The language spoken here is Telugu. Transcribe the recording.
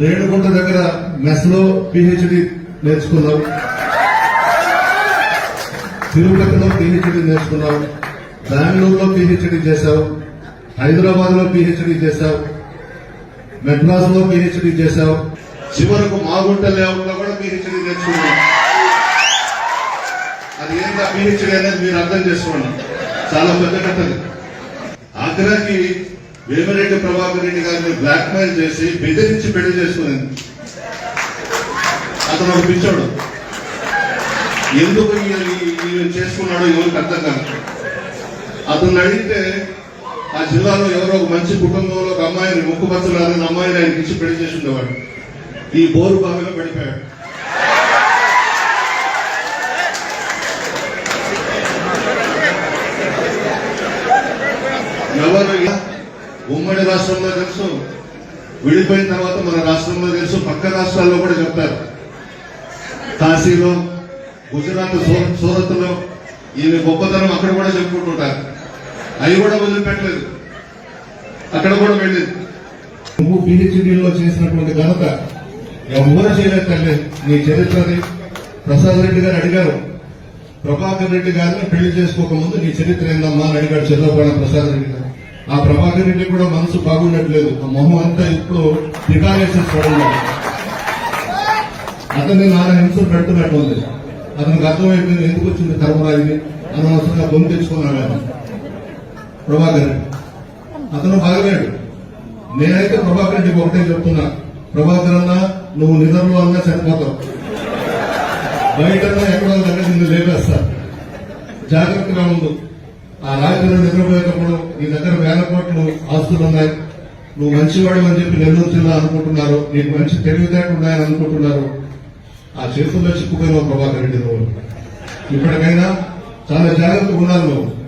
రేణుగుంట దగ్గర మెస్లో పిహెచ్డి నేర్చుకున్నాం తిరుపతిలో పిహెచ్డి నేర్చుకున్నాం బెంగళూరులో పిహెచ్డి చేశావు. హైదరాబాద్లో పిహెచ్డి చేశావు. మెడ్రాస్లో పిహెచ్డి చేశావు. చివరకు మాగుంట లేఅవుట్ కూడా పిహెచ్డి నేర్చుకున్నాం అది ఏంటా పిహెచ్డి అనేది మీరు అర్థం చేసుకోండి. చాలా పెద్ద కట్టది ఆగ్రాకి వేమిరెడ్డి ప్రభాకర్ రెడ్డి గారిని బ్లాక్ మెయిల్ చేసి బెదిరించి పెళ్ళి చేసుకునేది అతను ఒక పిచ్చోడు. ఎందుకు ఈయన చేసుకున్నాడో ఎవరికి అర్థం కాదు. అతను అడిగితే ఆ జిల్లాలో ఎవరో ఒక మంచి కుటుంబంలో ఒక అమ్మాయిని ముక్కుపచ్చలారని అమ్మాయిని ఆయనకి ఇచ్చి పెళ్ళి చేసి ఉండేవాడు ఈ బోరు బావిలో పడిపోయాడు. ఎవరు ఇలా ఉమ్మడి రాష్ట్రంలో తెలుసు. విడిపోయిన తర్వాత మన రాష్ట్రంలో తెలుసు. పక్క రాష్ట్రాల్లో కూడా చెప్తారు. కాశీలో గుజరాత్ సూ- సూరత్లో గొప్పతనం అక్కడ కూడా చెప్పుకుంటుంటారు. అవి కూడా వదిలిపెట్టలేదు. అక్కడ కూడా వెళ్ళేది నువ్వు పిహెచ్డీలో చేసినటువంటి ఘనత ఎవరు చేయలేదు తల్లి నీ చరిత్రని ప్రసాద్ రెడ్డి గారు అడిగారు. ప్రభాకర్ రెడ్డి గారిని పెళ్ళి చేసుకోకముందు నీ చరిత్ర ఏందమ్మా అని అడిగాడు చంద్రబాబు ప్రసాద్ రెడ్డి గారు. ఆ ప్రభాకర్ రెడ్డి కూడా మనసు బాగుండట్లేదు. ఆ మొహం అంతా ఇప్పుడు పికారేషన్ చూడలేదు అతన్ని నాన్న హింసలు పెడుతున్నట్టు ఉంది. అతనికి అర్థమైపోయింది ఎందుకు వచ్చింది కర్మరాయిని అనవసరంగా బొమ్మ తెచ్చుకున్నాడు ఆయన ప్రభాకర్ రెడ్డి. అతను బాగలేడు నేనైతే ప్రభాకర్ రెడ్డికి ఒకటే చెప్తున్నా. ప్రభాకర్ అన్న నువ్వు నిద్రలో అన్నా చనిపోతావు బయటన్నా ఎక్కడో దగ్గర నిన్ను లేపేస్తా. జాగ్రత్తగా ఉండు. ఆ రాత్రి నిద్రపోయేటప్పుడు నీ దగ్గర వేల కోట్లు ఆస్తులు ఉన్నాయి. నువ్వు మంచివాడు అని చెప్పి నెల్లూరు జిల్లా అనుకుంటున్నారు. నీకు మంచి తెలివితేటలు ఉన్నాయని అనుకుంటున్నారు. ఆ చేతుల్లో చిక్కుపోయిన ప్రభాకర్ రెడ్డి నువ్వు. ఇప్పటికైనా చాలా జాగ్రత్తగా ఉన్నాను నువ్వు.